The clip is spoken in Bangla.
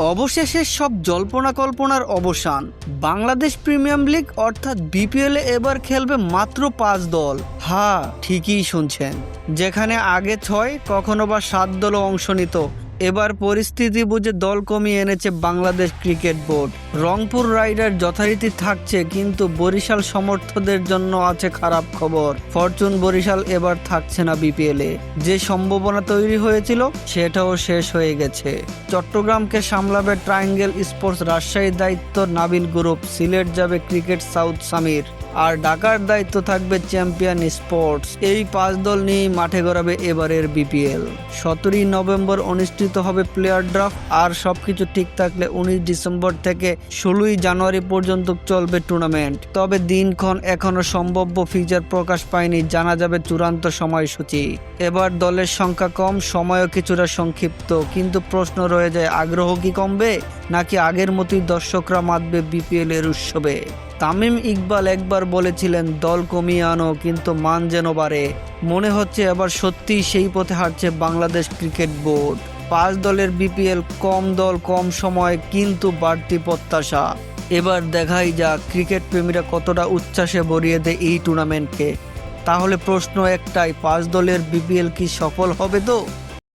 অবশেষে সব জল্পনা কল্পনার অবসান। বাংলাদেশ প্রিমিয়াম লিগ অর্থাৎ বিপিএল এবার খেলবে মাত্র পাঁচ দল। হ্যাঁ ঠিকই শুনছেন। যেখানে আগে ছয়, কখনো বা সাত দলও অংশ নিত। এবার পরিস্থিতি বুঝে দল কমিয়ে এনেছে Bangladesh cricket board. Rangpur rider যথারীতি থাকছে, কিন্তু বরিশাল সমর্থকদের জন্য আছে খারাপ খবর। ফরচুন বরিশাল এবার থাকছে না বিপিএলে। যে সম্ভাবনা তৈরি হয়েছিল, সেটাও শেষ হয়ে গেছে। চট্টগ্রামকে সামলাবে ট্রায়াঙ্গেল স্পোর্টস রাজশাহীর দায়িত্ব নাবিল গ্রুপ। সিলেট যাবে ক্রিকেট সাউথ সামির। আর ঢাকার দায়িত্ব থাকবে চ্যাম্পিয়ন স্পোর্টস। এই পাঁচ দল নিয়েই মাঠে গড়াবে এবারের বিপিএল। সতেরোই নভেম্বর অনুষ্ঠিত হবে প্লেয়ার ড্রাফট, আর সবকিছু ঠিক থাকলে উনিশ ডিসেম্বর থেকে ষোলোই জানুয়ারি পর্যন্ত চলবে টুর্নামেন্ট। তবে দিনক্ষণ এখনও সম্ভাব্য ফিচার প্রকাশ পায়নি, জানা যাবে চূড়ান্ত সময়সূচি। এবার দলের সংখ্যা কম, সময়ও কিছুটা সংক্ষিপ্ত। কিন্তু প্রশ্ন রয়ে যায়, আগ্রহ কি কমবে? নাকি আগের মতোই দর্শকরা মাতবে বিপিএল এর উৎসবে? তামিম ইকবাল একবার বলেছিলেন, দল কমিয়ে আনো, কিন্তু মান যেন বাড়ে। মনে হচ্ছে এবার সত্যিই সেই পথে হাঁটছে বাংলাদেশ ক্রিকেট বোর্ড। পাঁচ দলের বিপিএল কম দল, কম সময়, কিন্তু বাড়তি প্রত্যাশা। এবার দেখাই যাক ক্রিকেট প্রেমীরা কতটা উচ্ছ্বাসে ভরিয়ে দেয় এই টুর্নামেন্টকে। তাহলে প্রশ্ন একটাই, পাঁচ দলের বিপিএল কি সফল হবে তো?